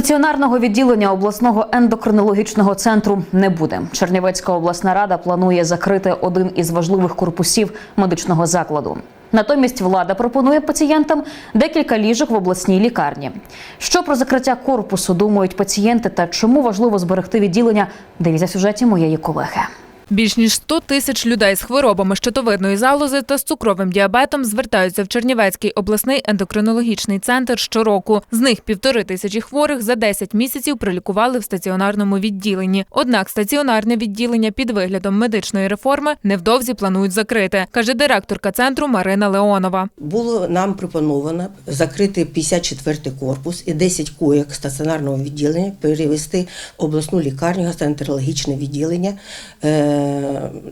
Стаціонарного відділення обласного ендокринологічного центру не буде. Чернівецька обласна рада планує закрити один із важливих корпусів медичного закладу. Натомість влада пропонує пацієнтам декілька ліжок в обласній лікарні. Що про закриття корпусу думають пацієнти та чому важливо зберегти відділення? Дивіться сюжеті моєї колеги. Більш ніж 100 тисяч людей з хворобами щитовидної залози та з цукровим діабетом звертаються в Чернівецький обласний ендокринологічний центр щороку. З них півтори тисячі хворих за 10 місяців прилікували в стаціонарному відділенні. Однак стаціонарне відділення під виглядом медичної реформи невдовзі планують закрити, каже директорка центру Марина Леонова. Було нам пропоновано закрити 54-й корпус і 10 коєк стаціонарного відділення перевести в обласну лікарню гастроентерологічне відділення е,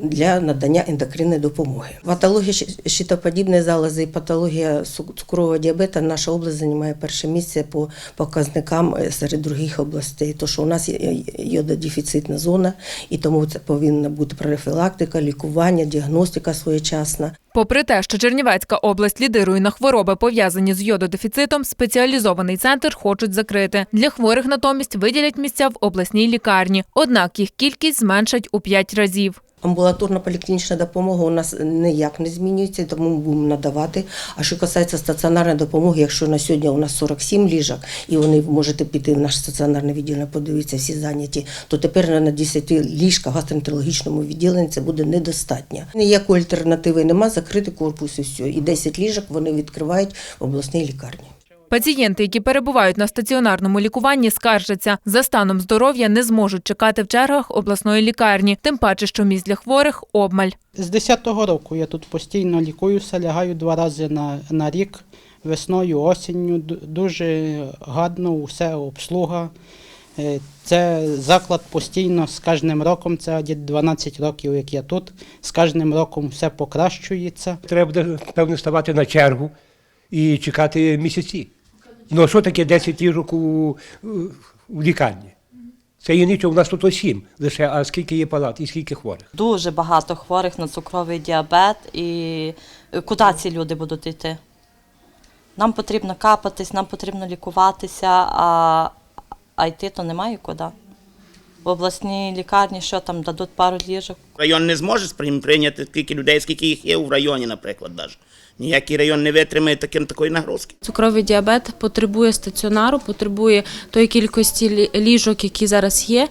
для надання ендокринної допомоги. Патологія щитоподібної залози і патологія цукрового діабета наша область займає перше місце по показникам е, серед других областей. То що у нас є йододефіцитна зона, і тому це повинна бути профілактика, лікування, діагностика своєчасна. Попри те, що Чернівецька область лідирує на хвороби, пов'язані з йододефіцитом, спеціалізований центр хочуть закрити. Для хворих натомість виділять місця в обласній лікарні. Однак їх кількість зменшать у 5 разів. Амбулаторна поліклінічна допомога у нас ніяк не змінюється, тому ми будемо надавати. А що касається стаціонарної допомоги, якщо на сьогодні у нас 47 ліжок, і вони можете піти в наше стаціонарне відділення, подивитися, всі зайняті, то тепер на 10 ліжках в гастроентерологічному відділенні це буде недостатньо. Ніякої альтернативи нема, закрити корпус і все. І 10 ліжок вони відкривають в обласній лікарні. Пацієнти, які перебувають на стаціонарному лікуванні, скаржаться за станом здоров'я не зможуть чекати в чергах обласної лікарні, тим паче, що місць для хворих обмаль. З 10-го року я тут постійно лікуюся, лягаю два рази на, на рік, весною, осінню. Дуже гарно, усе обслуга. Е, Це заклад постійно з кожним роком, це є 12 років, як я тут. З кожним роком все покращується. Треба буде, певно, ставати на чергу і чекати місяці. Ну, а що таке 10 ліжок у, у лікарні? Це є нічого, у нас тут осім лише, а скільки є палат і скільки хворих. Дуже багато хворих на цукровий діабет і куди ці люди будуть йти? Нам потрібно капатись, нам потрібно лікуватися, а, а йти то немає куди. В обласній лікарні що там дадуть пару ліжок. Район не зможе прийняти скільки людей, скільки їх є в районі, наприклад, навіть. Ніякий район не витримає таким, такої нагрузки. Цукровий діабет потребує стаціонару, потребує тої кількості ліжок, які зараз є.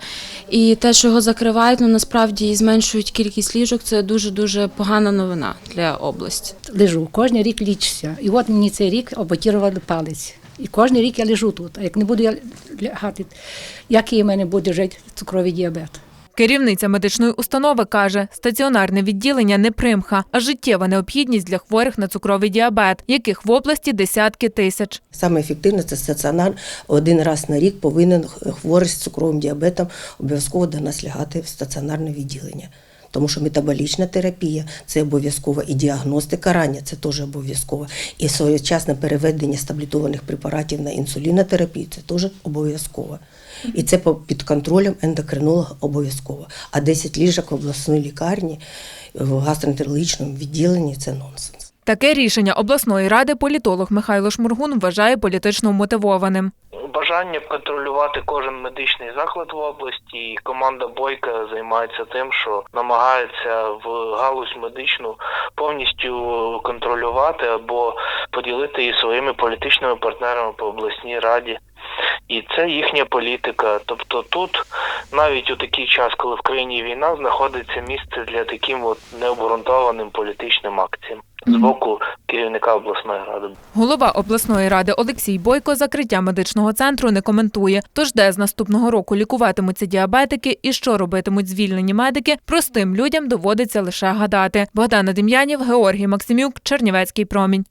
І те, що його закривають, ну насправді і зменшують кількість ліжок, це дуже дуже погана новина для області. лежу, кожен рік лічуся. І от мені цей рік оботірували палець. І кожен рік я лежу тут. А як не буду я лягати, який у мене буде жити цукровий діабет? Керівниця медичної установи каже, стаціонарне відділення не примха, а життєва необхідність для хворих на цукровий діабет, яких в області десятки тисяч. Саме ефективне це стаціонар один раз на рік повинен хворий з цукровим діабетом обов'язково до нас лягати в стаціонарне відділення. Тому що метаболічна терапія це обов'язково, і діагностика рання це теж обов'язково. І своєчасне переведення стаблітованих препаратів на інсулінотерапію це теж обов'язково. І це під контролем ендокринолога обов'язково. А 10 ліжок в обласній лікарні в гастроентерологічному відділенні це нонсенс. Таке рішення обласної ради політолог Михайло Шмургун вважає політично мотивованим. Бажання контролювати кожен медичний заклад в області. І команда Бойка займається тим, що намагається в галузь медичну повністю контролювати або поділити її своїми політичними партнерами по обласній раді. І це їхня політика. Тобто тут навіть у такий час, коли в країні війна, знаходиться місце для таким от необґрунтованим політичним акціям з боку керівника обласної ради. Голова обласної ради Олексій Бойко закриття медичного центру не коментує. Тож де з наступного року лікуватимуться діабетики і що робитимуть звільнені медики, простим людям доводиться лише гадати. Богдана Дем'янів, Георгій Максимюк, Чернівецький промінь.